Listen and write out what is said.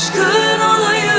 aşkın olayım